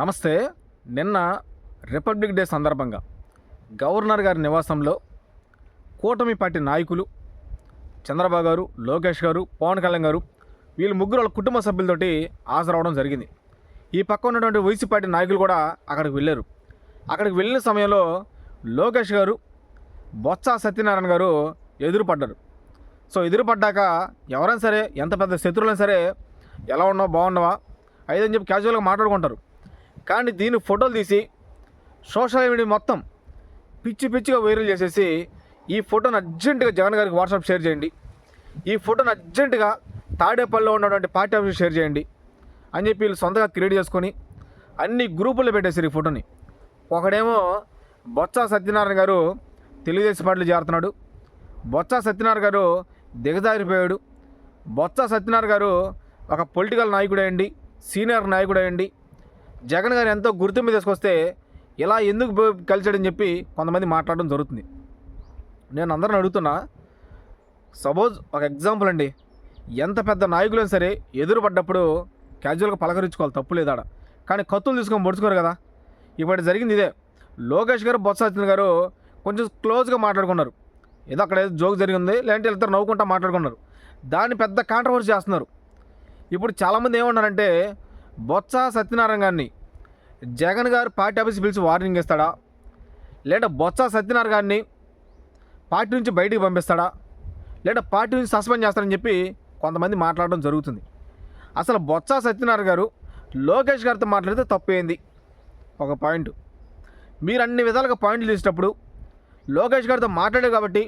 నమస్తే నిన్న republic day సందర్భంగా గవర్నర్ గారి నివాసంలో కూటమి పార్టీ నాయకులు చంద్రబాబు గారు లోకేష్ గారు పవన్ కళ్యాణ్ గారు వీళ్ళు ముగ్గురు వాళ్ళ కుటుంబ సభ్యులతోటి హాజరవడం జరిగింది. ఈ పక్క ఉన్నటువంటి వైసీ పార్టీ నాయకులు కూడా అక్కడికి వెళ్ళారు. అక్కడికి వెళ్ళిన సమయంలో లోకేష్ గారు బొత్స సత్యనారాయణ గారు ఎదురుపడ్డారు. సో ఎదురుపడ్డాక ఎవరైనా సరే ఎంత పెద్ద శత్రువులైనా సరే ఎలా ఉన్నావు బాగున్నావా? ఐదని చెప్పి క్యాజువల్గా మాట్లాడుకుంటారు. కానీ దీని ఫోటోలు తీసి సోషల్ మీడియా మొత్తం పిచ్చి పిచ్చిగా వైరల్ చేసేసి ఈ ఫోటోని అర్జెంటుగా జగన్ గారికి వాట్సాప్ షేర్ చేయండి. ఈ ఫోటోని అర్జెంటుగా తాడేపల్లిలో ఉన్నటువంటి పార్టీ ఆఫీస్ షేర్ చేయండి అని చెప్పి వీళ్ళు సొంతగా క్రియేట్ చేసుకొని అన్ని గ్రూపుల్లో పెట్టేశారు ఈ ఫోటోని. ఒకడేమో బొత్స సత్యనారాయణ గారు తెలుగుదేశం పార్టీలో చేరుతున్నాడు. బొత్స సత్యనారాయణ గారు దిగజారిపోయాడు. బొత్స సత్యనారాయణ గారు ఒక పొలిటికల్ నాయకుడు అయ్యండి సీనియర్ నాయకుడు అయ్యండి జగన్ గారు ఎంతో గుర్తింపు తీసుకొస్తే ఇలా ఎందుకు కలిసాడని చెప్పి కొంతమంది మాట్లాడడం జరుగుతుంది. నేను అందరిని అడుగుతున్నా సపోజ్ ఒక ఎగ్జాంపుల్ అండి. ఎంత పెద్ద నాయకులైనా సరే ఎదురుపడ్డప్పుడు క్యాజువల్గా పలకరించుకోవాలి తప్పు లేదాడ ఆడ. కానీ కత్తులు తీసుకొని పొడుచుకోరు కదా. ఇప్పుడు జరిగింది ఇదే. లోకేష్ గారు బొత్స గారు కొంచెం క్లోజ్గా మాట్లాడుకున్నారు. ఏదో అక్కడ ఏదో జోక్ జరిగింది లేదంటే ఇద్దరు నవ్వుకుంటా మాట్లాడుకున్నారు. దాన్ని పెద్ద కాంట్రవర్సీ చేస్తున్నారు. ఇప్పుడు చాలామంది ఏమన్నారంటే బొత్స సత్యనారాయణ గారిని. జగన్ గారు పార్టీ ఆఫీస్ పిలిచి వార్నింగ్ ఇస్తాడా? లేదా బొత్స సత్యనారాయణ గారిని పార్టీ నుంచి బయటికి పంపిస్తాడా? లేదా పార్టీ నుంచి సస్పెండ్ చేస్తాడని చెప్పి కొంతమంది మాట్లాడడం జరుగుతుంది. అసలు బొత్స సత్యనారాయణ గారు లోకేష్ గారితో మాట్లాడితే తప్పేంది? ఒక పాయింట్. మీరు అన్ని విధాలుగా పాయింట్లు తీసేటప్పుడు లోకేష్ గారితో మాట్లాడారు కాబట్టి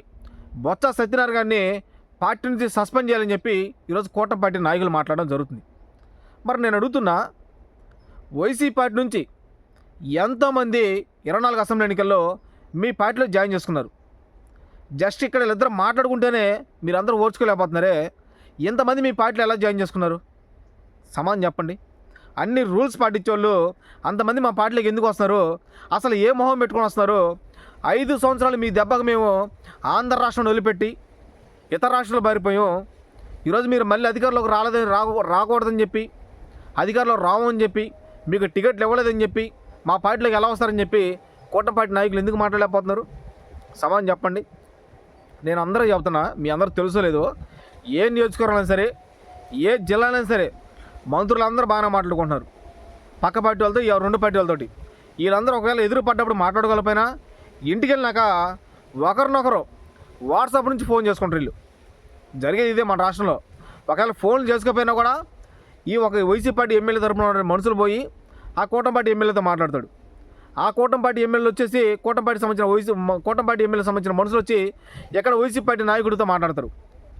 బొత్స సత్యనారాయణ గారిని పార్టీ నుంచి సస్పెండ్ చేయాలని చెప్పి ఈరోజు కూటమి పార్టీ నాయకులు మాట్లాడడం జరుగుతుంది. మరి నేను అడుగుతున్నా వైసీ పార్టీ నుంచి ఎంతోమంది ఇరవై నాలుగు అసెంబ్లీ ఎన్నికల్లో మీ పార్టీలో జాయిన్ చేసుకున్నారు? జస్ట్ ఇక్కడ వీళ్ళిద్దరు మాట్లాడుకుంటేనే మీరందరూ ఓర్చుకోలేకపోతున్నారే. ఎంతమంది మీ పార్టీలో ఎలా జాయిన్ చేసుకున్నారు? సమాధానం చెప్పండి. అన్ని రూల్స్ పాటించేవాళ్ళు అంతమంది మా పార్టీలోకి ఎందుకు వస్తున్నారు? అసలు ఏ మొహం పెట్టుకొని వస్తున్నారు? ఐదు సంవత్సరాలు మీ దెబ్బకు మేము ఆంధ్ర రాష్ట్రం వదిలిపెట్టి ఇతర రాష్ట్రాలు పారిపోయాం. ఈరోజు మీరు మళ్ళీ అధికారంలోకి రాలేదని రాకూడదని చెప్పి అధికారంలో రావని చెప్పి మీకు టికెట్లు ఇవ్వలేదని చెప్పి మా పార్టీలోకి ఎలా వస్తారని చెప్పి కూటపాటి నాయకులు ఎందుకు మాట్లాడలేకపోతున్నారు? సమానం చెప్పండి. నేను అందరూ చెప్తున్నా మీ అందరూ తెలుసలేదు ఏ నియోజకవర్గం సరే ఏ జిల్లాలైనా సరే మంత్రులు అందరూ బాగానే మాట్లాడుకుంటున్నారు. పక్క పార్టీ వాళ్ళతో ఈ రెండు పార్టీ వాళ్ళతోటి. వీళ్ళందరూ ఒకవేళ ఎదురు పడ్డప్పుడు మాట్లాడగలపోయినా ఇంటికి వెళ్ళినాక ఒకరినొకరు వాట్సాప్ నుంచి ఫోన్ చేసుకుంటారు వీళ్ళు. జరిగేది ఇదే మన రాష్ట్రంలో. ఒకవేళ ఫోన్లు చేసుకోకపోయినా కూడా ఈ ఒక వైసీ పార్టీ ఎమ్మెల్యే తరపున మనుషులు పోయి ఆ కూటంపాటి పార్టీ ఎమ్మెల్యేతో మాట్లాడతాడు. ఆ కూటంపాటి పార్టీ ఎమ్మెల్యేలు వచ్చేసి కూటంపాటి పార్టీ సంబంధించిన వైసీ మ- పార్టీ ఎమ్మెల్యే సంబంధించిన మనుషులు వచ్చి ఎక్కడ వైసీ పార్టీ నాయకుడితో మాట్లాడతారు.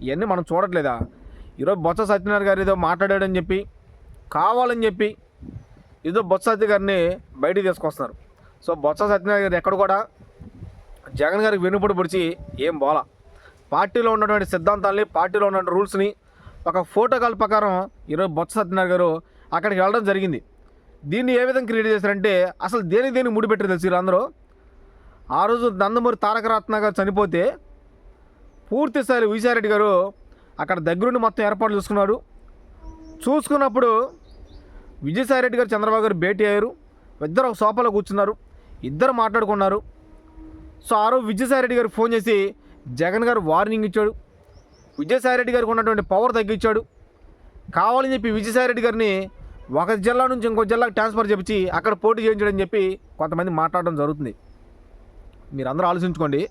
ఇవన్నీ మనం చూడట్లేదా? ఈరోజు బొత్స సత్యనారాయణ గారు ఏదో మాట్లాడాడని చెప్పి కావాలని చెప్పి ఏదో బొత్స సత్య గారిని బయటికి తీసుకొస్తారు. సో బొత్స సత్యనారాయణ గారు ఎక్కడ కూడా జగన్ గారికి వెనుపడి పొడిచి ఏం బోలా. పార్టీలో ఉన్నటువంటి సిద్ధాంతాల్ని పార్టీలో ఉన్న రూల్స్ని ఒక ఫోటోకాల్ ప్రకారం ఈరోజు బొత్స సత్యనారాయణ గారు అక్కడికి వెళ్ళడం జరిగింది. దీన్ని ఏ విధంగా క్రియేట్ చేశారంటే అసలు దేని దేనికి ముడిపెట్టారు తెలుసు వీళ్ళందరూ? ఆ రోజు నందమూరి తారక రత్న గారు చనిపోతే పూర్తిస్థాయి విజయారెడ్డి గారు అక్కడ దగ్గరుండి మొత్తం ఏర్పాట్లు చూసుకున్నారు చూసుకున్నప్పుడు విజయసాయిరెడ్డి గారు చంద్రబాబు గారు భేటీ అయ్యారు. ఇద్దరు ఒక సోఫాలో కూర్చున్నారు. ఇద్దరు మాట్లాడుకున్నారు. సో ఆ రోజు విజయసాయిరెడ్డి గారు ఫోన్ చేసి జగన్ గారు వార్నింగ్ ఇచ్చాడు. విజయసాయిరెడ్డి గారికి ఉన్నటువంటి పవర్ తగ్గించాడు. కావాలని చెప్పి విజయసాయిరెడ్డి గారిని ఒక జిల్లా నుంచి ఇంకో జిల్లాకు ట్రాన్స్ఫర్ చేపించి అక్కడ పోటీ చేయించడని చెప్పి కొంతమంది మాట్లాడడం జరుగుతుంది. మీరు అందరూ ఆలోచించుకోండి.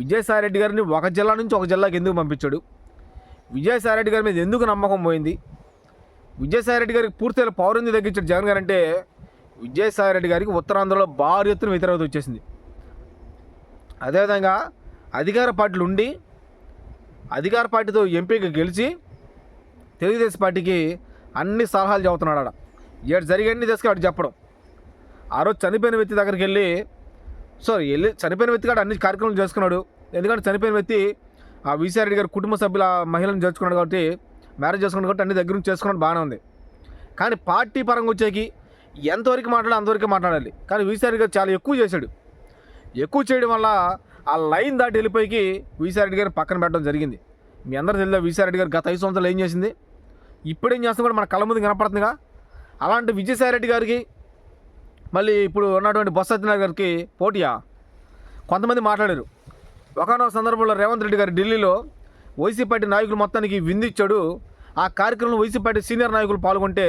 విజయసాయిరెడ్డి గారిని ఒక జిల్లా నుంచి ఒక జిల్లాకి ఎందుకు పంపించాడు? విజయసాయిరెడ్డి గారి మీద ఎందుకు నమ్మకం పోయింది? విజయసాయిరెడ్డి గారికి పూర్తిగా పవర్ ఎందుకు తగ్గించాడు జగన్ గారు అంటే విజయసాయిరెడ్డి గారికి ఉత్తరాంధ్రలో భారీ ఎత్తున వ్యతిరేకత వచ్చేసింది. అదేవిధంగా అధికార పార్టీలు ఉండి అధికార పార్టీతో ఎంపీకి గెలిచి తెలుగుదేశం పార్టీకి అన్ని సలహాలు చెబుతున్నాడు ఆడ ఏడు జరిగండి తీసుకు చెప్పడం. ఆ రోజు చనిపోయిన వ్యక్తి దగ్గరికి వెళ్ళి సారీ వెళ్ళి చనిపోయిన వ్యక్తి కాడ అన్ని కార్యక్రమాలు చేసుకున్నాడు. ఎందుకంటే చనిపోయిన వ్యక్తి ఆ విశారెడ్డి గారి కుటుంబ సభ్యుల మహిళను చేసుకున్నాడు కాబట్టి మ్యారేజ్ చేసుకున్నాడు కాబట్టి అన్ని దగ్గర నుంచి చేసుకున్నాడు బాగానే ఉంది. కానీ పార్టీ పరంగా వచ్చేకి ఎంతవరకు మాట్లాడాలి అంతవరకు మాట్లాడాలి. కానీ విసిఆర్ గారు చాలా ఎక్కువ చేశాడు. ఎక్కువ చేయడం వల్ల ఆ లైన్ దాటి వెళ్ళిపోయి విశారెడ్డి గారు పక్కన పెట్టడం జరిగింది. మీ అందరూ తెలియదా విశారెడ్డి గారు గత ఐదు సంవత్సరాలు ఏం చేసింది? ఇప్పుడేం చేస్తున్నా కూడా మన కళ్ళ ముందు కనపడుతుందిగా? అలాంటి విజయసాయిరెడ్డి గారికి మళ్ళీ ఇప్పుడు ఉన్నటువంటి బొత్స సత్యనారాయణ గారికి పోటీయా? కొంతమంది మాట్లాడారు. ఒకనొక సందర్భంలో రేవంత్ రెడ్డి గారు ఢిల్లీలో వైసీపీ పార్టీ నాయకులు మొత్తానికి విందిచ్చాడు ఆ కార్యక్రమంలో వైసీపీ పార్టీ సీనియర్ నాయకులు పాల్గొంటే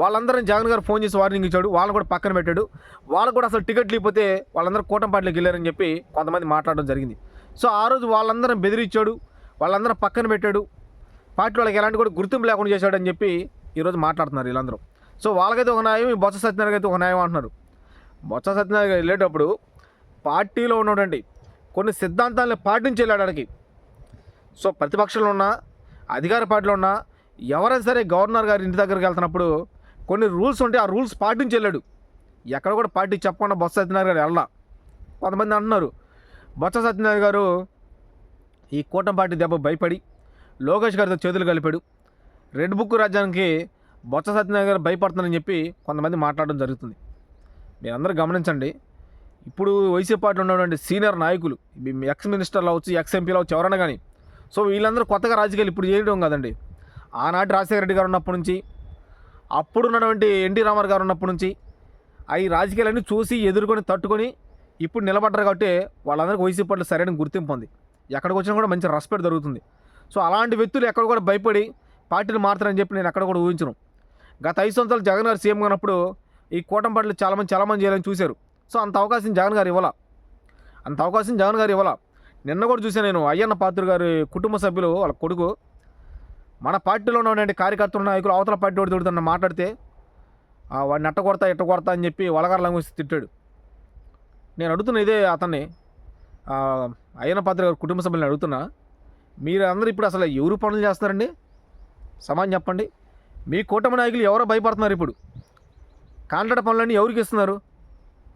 వాళ్ళందరూ జగన్ గారు ఫోన్ చేసి వార్నింగ్ ఇచ్చాడు. వాళ్ళని కూడా పక్కన పెట్టాడు. వాళ్ళకు కూడా అసలు టికెట్ లేకపోతే వాళ్ళందరూ కూటమి వెళ్ళారని చెప్పి కొంతమంది మాట్లాడడం జరిగింది. సో ఆ రోజు వాళ్ళందరం బెదిరించాడు. వాళ్ళందరం పక్కన పెట్టాడు. పార్టీ వాళ్ళకి ఎలాంటి కూడా గుర్తింపు లేకుండా చేశాడని చెప్పి ఈరోజు మాట్లాడుతున్నారు వీళ్ళందరూ. సో వాళ్ళకైతే ఒక న్యాయం ఈ బొత్స సత్యనారాయణ అయితే ఒక న్యాయం అంటున్నారు. బొత్స సత్యనారాయణ గారు వెళ్ళేటప్పుడు పార్టీలో ఉన్నటువంటి కొన్ని సిద్ధాంతాలను పాటించి వెళ్ళాడు సో ప్రతిపక్షంలో ఉన్నా అధికార పార్టీలో ఉన్నా ఎవరైనా సరే గవర్నర్ గారి ఇంటి దగ్గరికి వెళ్తున్నప్పుడు కొన్ని రూల్స్ ఉంటే ఆ రూల్స్ పాటించి వెళ్ళాడు. ఎక్కడ కూడా పార్టీ చెప్పకుండా బొత్స సత్యనారాయణ గారు వెళ్ళా కొంతమంది అంటున్నారు బొత్స సత్యనారాయణ గారు ఈ కూటమి పార్టీ దెబ్బ భయపడి లోకేష్ గారితో చేతులు కలిపాడు. రెడ్ బుక్ రాజ్యానికి బొత్స సత్యనారాయణ గారు భయపడుతున్నారని చెప్పి కొంతమంది మాట్లాడడం జరుగుతుంది. మీరందరూ గమనించండి. ఇప్పుడు వైసీపీ పార్టీలో ఉన్నటువంటి సీనియర్ నాయకులు ఎక్స్ మినిస్టర్లు అవచ్చు ఎక్స్ ఎంపీలు అవచ్చు ఎవరైనా కానీ. సో వీళ్ళందరూ కొత్తగా రాజకీయాలు ఇప్పుడు చేయడం కదండి. ఆనాటి రాజశేఖర రెడ్డి గారు ఉన్నప్పటి నుంచి అప్పుడు ఉన్నటువంటి ఎన్టీ రామారావు గారు ఉన్నప్పటి నుంచి ఆ ఈ రాజకీయాలన్నీ చూసి ఎదుర్కొని తట్టుకొని ఇప్పుడు నిలబడ్డారు కాబట్టి వాళ్ళందరికీ వైసీపీ పట్ల సరైన గుర్తింపు ఉంది. ఎక్కడికి వచ్చినా కూడా మంచి రెస్పెక్ట్ దొరుకుతుంది. సో అలాంటి వ్యక్తులు ఎక్కడ కూడా భయపడి పార్టీని మారుతారని చెప్పి నేను ఎక్కడ కూడా ఊహించను. గత ఐదు సంవత్సరాలు జగన్ గారు సీఎం ఉన్నప్పుడు ఈ కూటమి పట్ల చాలామంది చాలామంది చేయాలని చూశారు. సో అంత అవకాశం జగన్ గారు ఇవ్వాల? అంత అవకాశం జగన్ గారు ఇవ్వాల? నిన్న కూడా చూసాను నేను అయ్యన్న పాత్ర గారి కుటుంబ సభ్యులు వాళ్ళ కొడుకు మన పార్టీలో ఉన్నటువంటి కార్యకర్తలు నాయకులు అవతల పార్టీ వాడు తోడుతున్న మాట్లాడితే వాడిని అట్ట కొడతా ఇట్ట కొడతా అని చెప్పి వలగార లాంగ్వేజ్ తిట్టాడు. నేను అడుగుతున్న ఇదే అతన్ని అయ్యన పాత్ర గారు కుటుంబ సభ్యులను అడుగుతున్నా మీరు అందరూ ఇప్పుడు అసలు ఎవరు పనులు చేస్తున్నారండి? సమాధానం చెప్పండి. మీ కూటమి నాయకులు ఎవరో భయపడుతున్నారు ఇప్పుడు? కాంట్రాక్ట్ పనులన్నీ ఎవరికి ఇస్తున్నారు?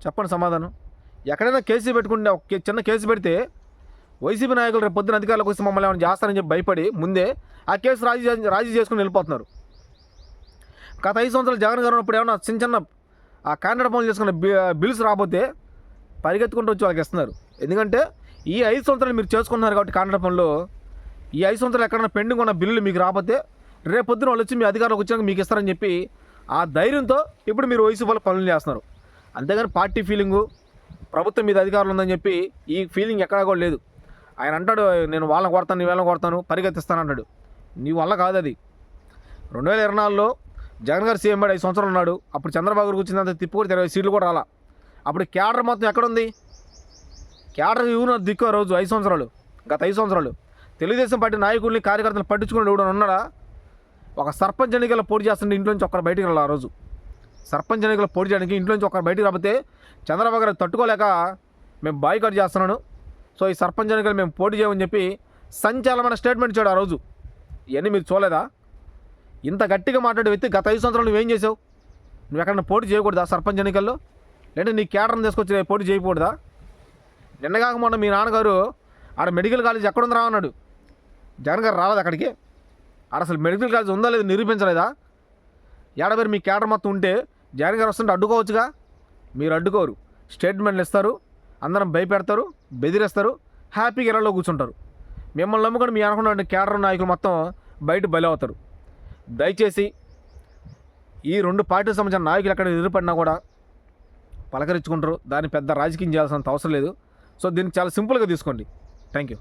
చెప్పండి సమాధానం. ఎక్కడైనా కేసు పెట్టుకుంటే ఒక చిన్న కేసు పెడితే వైసీపీ నాయకులు రేపు పొద్దున అధికారులకు వస్తే మమ్మల్ని ఏమైనా చేస్తారని చెప్పి భయపడి ముందే ఆ కేసు రాజీ చే- రాజీ చేసుకుని వెళ్ళిపోతున్నారు. గత ఐదు సంవత్సరాలు జగన్ గారు ఉన్నప్పుడు ఏమన్నా చిన్న చిన్న ఆ కాంట్రాక్ట్ పనులు చేసుకున్న బిల్స్ రాకపోతే పరిగెత్తుకుంటూ వచ్చి వాళ్ళకి ఇస్తున్నారు. ఎందుకంటే ఈ ఐదు సంవత్సరాలు మీరు చేసుకున్నారు కాబట్టి కాంట్రాక్ట్ పనులు ఈ ఐదు సంవత్సరాలు ఎక్కడైనా పెండింగ్ ఉన్న బిల్లులు మీకు రాకపోతే రేపు పొద్దున వాళ్ళు వచ్చి మీ అధికారులకు వచ్చాక మీకు ఇస్తారని చెప్పి ఆ ధైర్యంతో ఇప్పుడు మీరు వయసు వాళ్ళ పనులు చేస్తున్నారు. అంతేగాని పార్టీ ఫీలింగు ప్రభుత్వం మీద అధికారులు ఉందని చెప్పి ఈ ఫీలింగ్ ఎక్కడా కూడా లేదు. ఆయన అంటాడు నేను వాళ్ళని కొడతాను నీ వాళ్ళని కొడతాను పరిగెత్తిస్తాను అంటాడు. నీ వల్ల కాదు అది రెండు వేల ఇరవై నాలుగులో జగన్ గారు సీఎం ఐదు సంవత్సరాలు ఉన్నాడు. అప్పుడు చంద్రబాబు గారికి వచ్చినంత తిప్పు కూడా ఇరవై సీట్లు కూడా రాలా. అప్పుడు క్యాడర్ మొత్తం ఎక్కడుంది? క్యాడర్ ఇవ్వను దిక్కు రోజు ఐదు సంవత్సరాలు గత ఐదు సంవత్సరాలు. తెలుగుదేశం పార్టీ నాయకుల్ని కార్యకర్తలు పట్టించుకుని ఎవడని ఉన్నాడా? ఒక సర్పంచ్ ఎన్నికల పోటీ చేస్తుంటే ఇంట్లోంచి ఒక్కరు బయటికి వెళ్ళాలి ఆ రోజు. సర్పంచ్ ఎన్నికల పోటీ చేయడానికి ఇంట్లోంచి ఒక్కరు బయటికి రాకపోతే చంద్రబాబు గారు తట్టుకోలేక మేము బాయ్కట్ చేస్తున్నాను. సో ఈ సర్పంచ్ ఎన్నికలు మేము పోటీ చేయమని చెప్పి సంచలనమైన స్టేట్మెంట్ ఇచ్చాడు ఆ రోజు. ఇవన్నీ మీరు చూడలేదా? ఇంత గట్టిగా మాట్లాడే వ్యక్తి గత ఐదు సంవత్సరాలు నువ్వేం చేసావు? నువ్వు ఎక్కడన్నా పోటీ చేయకూడదా సర్పంచ్ ఎన్నికల్లో? లేదంటే నీ కేటర్ని తీసుకొచ్చి పోటీ చేయకూడదా? నిన్నగాక మొన్న మీ నాన్నగారు ఆడ మెడికల్ కాలేజ్ ఎక్కడుందిరా అన్నాడు. జగన్ గారు రాలేదు అక్కడికి? ఆడ అసలు మెడికల్ కాలేజ్ ఉందా లేదా నిరూపించలేదా? ఏడబేరు మీ కేటర్ మొత్తం ఉంటే జగన్ గారు వస్తుంటే అడ్డుకోవచ్చుగా? మీరు అడ్డుకోరు. స్టేట్మెంట్లు ఇస్తారు. అందరం భయపెడతారు బెదిరేస్తారు. హ్యాపీగా ఇళ్ళలో కూర్చుంటారు. మిమ్మల్ని నమ్ముకొని మీ అనుకున్న కేడర్ నాయకులు మొత్తం బయట బలవుతారు. అవుతారు దయచేసి ఈ రెండు పార్టీలకు సంబంధించిన నాయకులు ఎక్కడ ఎదురుపడినా కూడా పలకరించుకుంటారు. దాన్ని పెద్ద రాజకీయం చేయాల్సినంత అవసరం లేదు. సో దీన్ని చాలా సింపుల్గా తీసుకోండి. Thank you